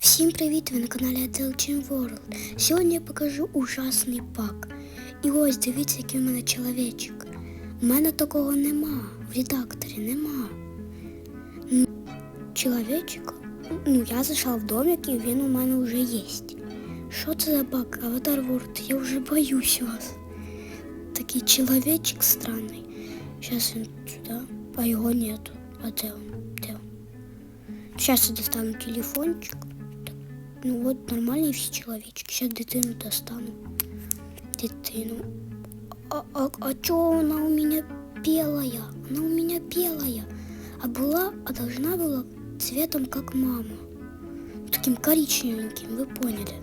Всім привіт! Ви на каналі Adult World. Сьогодні я покажу ужасний пак. І ось дивіться, який у мене чоловічок. У мене такого нема. В редакторі нема. М, Чоловічок, ну я зайшла в домик і він у мене вже є. Що це за баг? Аватар World, я вже боюсь вас. Такий чоловічок странний. Сейчас він сюди, а його нету. А де він? Де він? Сейчас я достану телефончик. Ну вот нормальные все человечки. Сейчас дитину достану. Дитину. А, а, а чё она у меня белая? Она у меня белая. А была, а должна была цветом, как мама. Таким коричневеньким, вы поняли.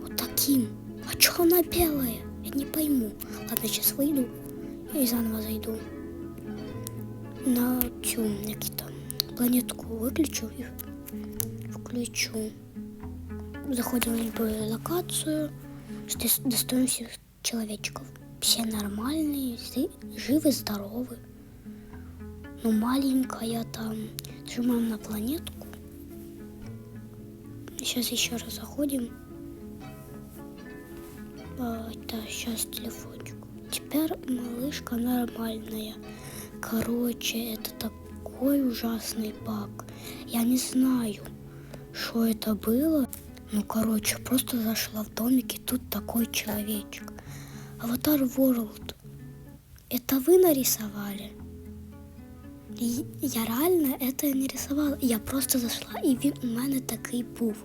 Вот таким. А чё она белая? Я не пойму. Ладно, сейчас выйду и заново зайду. На цю, як там, планетку выключу и включу. Заходим в локацию, здесь достаем всех человечков. Все нормальные, зи- живы, здоровы. Ну, маленькая там. Нажимаем на планетку. Сейчас еще раз заходим. А, да, сейчас телефончик. Теперь малышка нормальная. Короче, это такой ужасный баг. Я не знаю, что это было. Ну, короче, просто зашла в домик, и тут такой человечек. Аватар World. Это вы нарисовали? І Я реально это не рисувала. Я просто зайшла, і він у мене такий був.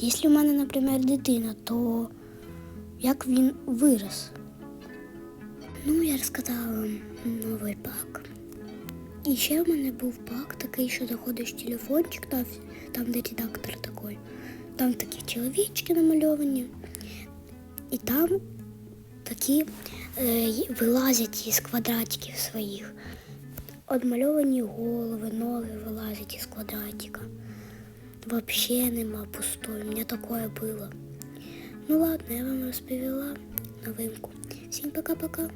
Якщо у мене, наприклад, дитина, то як він вирос? Ну, я розказала вам новий пак. І ще в мене був пак такий, що заходиш в телефончик, там, там де редактор такий. Там такі чоловічки намальовані. І там такі е, вилазять із квадратиків своїх. Одмальовані голови, ноги вилазять із квадратика. Вообще нема пустой. У мене такое було. Ну ладно, я вам розповіла новинку. Всім пока-пока.